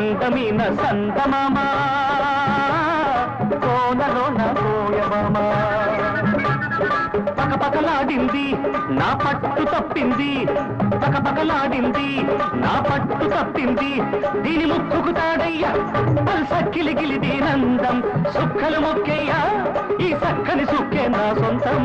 కొండమీన సందమామా కోనలోన కోయమామా? పకపకలాడింది నా పట్టు తప్పింది. పకపకలాడింది నా పట్టు తప్పింది. దీని ముక్కుకు తాడయ్యా సక్కిలి గిలి సుక్కలు మొక్కయ్య ఈ సక్కని సుక్కే నా సొంతం.